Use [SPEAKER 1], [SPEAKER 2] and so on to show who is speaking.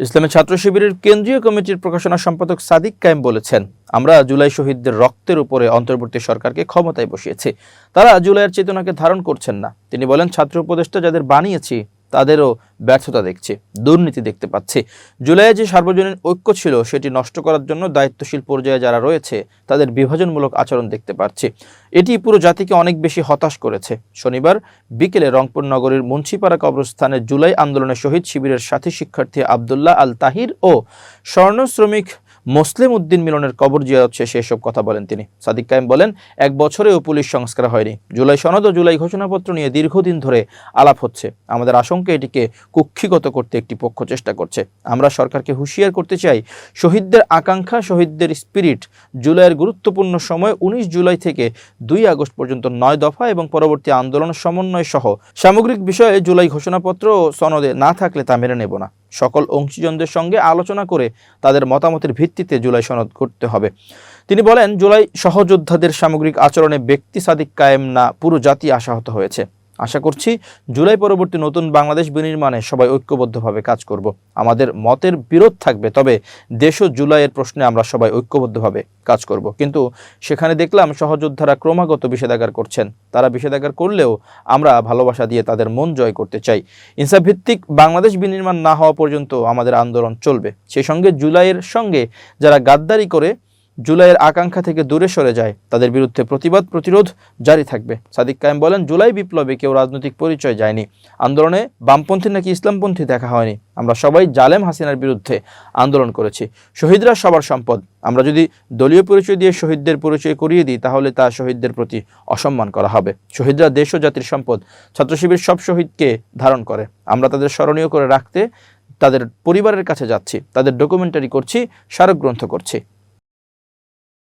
[SPEAKER 1] ইসলামী ছাত্র শিবিরের কেন্দ্রীয় কমিটির প্রকাশনা সম্পাদক সাদিক কায়েম বলেছেন, আমরা জুলাই শহীদদের রক্তের উপরে অন্তর্বর্তী সরকারকে ক্ষমতায় বসিয়েছি। তারা জুলাইয়ের চেতনাকে ধারণ করছেন না। তিনি বলেন, ছাত্র উপদেষ্টা যাদের বানিয়েছি তাদেরও ব্যর্থতা দেখছে, দুর্নীতি দেখতে পাচ্ছে। জুলাইয়ে যে সার্বজনীন ঐক্য ছিল, সেটি নষ্ট করার জন্য দায়িত্বশীল পর্যায়ে যারা রয়েছে, তাদের বিভাজনমূলক আচরণ দেখতে পাচ্ছে এটি পুরো জাতিকে অনেক বেশি হতাশ করেছে। শনিবার বিকেলে রংপুর নগরীর মুন্সিপাড়া কবরস্থানে জুলাই আন্দোলনে শহীদ শিবিরের সাথী শিক্ষার্থী আবদুল্লাহ আল তাহির ও স্বর্ণ শ্রমিক মুসলিম উদ্দিন মিলনের কবর জিয়ারত শেষে এসব কথা বলেন তিনি। সাদিক কায়েম বলেন, এক বছরেও পুলিশ সংস্কার হয়নি। জুলাই সনদ ও জুলাই ঘোষণাপত্র নিয়ে দীর্ঘদিন ধরে আলাপ হচ্ছে। আমাদের আশঙ্কা এটিকে কুক্ষিগত করতে একটি পক্ষ চেষ্টা করছে। আমরা সরকারকে হুঁশিয়ার করতে চাই, শহীদদের আকাঙ্ক্ষা, শহীদদের স্পিরিট জুলাইয়ের গুরুত্বপূর্ণ সময় উনিশ জুলাই থেকে দুই আগস্ট পর্যন্ত নয় দফা এবং পরবর্তী আন্দোলন সমন্বয় সহ সামগ্রিক বিষয়ে জুলাই ঘোষণাপত্র ও সনদে না থাকলে তা মেনে নেব না। সকল অংশীজনদের সঙ্গে আলোচনা করে তাদের মতামতের ভিত্তিতে জুলাই সনদ করতে হবে। তিনি বলেন, জুলাই সহযোদ্ধাদের সামগ্রিক আচরণে ব্যক্তি সাদিক কায়েম না, পুরো জাতি আশাহত হয়েছে। আশা করছি জুলাই পরবর্তী নতুন বাংলাদেশ বিনির্মাণে সবাই ঐক্যবদ্ধভাবে কাজ করব। আমাদের মতের বিরোধ থাকবে, তবে দেশ ও জুলাইয়ের প্রশ্নে আমরা সবাই ঐক্যবদ্ধভাবে কাজ করব। কিন্তু সেখানে দেখলাম সহযোদ্ধারা ক্রমাগত বিষেধাগার করছেন। তারা বিষেধাগার করলেও আমরা ভালোবাসা দিয়ে তাদের মন জয় করতে চাই। ইনসাভিত্তিক বাংলাদেশ বিনির্মাণ না হওয়া পর্যন্ত আমাদের আন্দোলন চলবে। সেই সঙ্গে জুলাইয়ের সঙ্গে যারা গাদ্দারি করে জুলাইয়ের আকাঙ্ক্ষা থেকে দূরে সরে যায়। তাদের বিরুদ্ধে প্রতিবাদ প্রতিরোধ জারি থাকবে। সাদিক কায়েম বলেন, জুলাই বিপ্লবে কেউ রাজনৈতিক পরিচয় যায়নি। আন্দোলনে বামপন্থী নাকি ইসলামপন্থী দেখা হয়নি। আমরা সবাই জালেম হাসিনার বিরুদ্ধে আন্দোলন করেছি। শহীদরা সবার সম্পদ। আমরা যদি দলীয় পরিচয় দিয়ে শহীদদের পরিচয় করিয়ে দিই, তাহলে তা শহীদদের প্রতি অসম্মান করা হবে। শহীদরা দেশ ও জাতির সম্পদ। ছাত্র শিবির সব শহীদকে ধারণ করে। আমরা তাদের স্মরণীয় করে রাখতে তাদের পরিবারের কাছে যাচ্ছি। তাদের ডকুমেন্টারি করছি স্মারক গ্রন্থ করছি।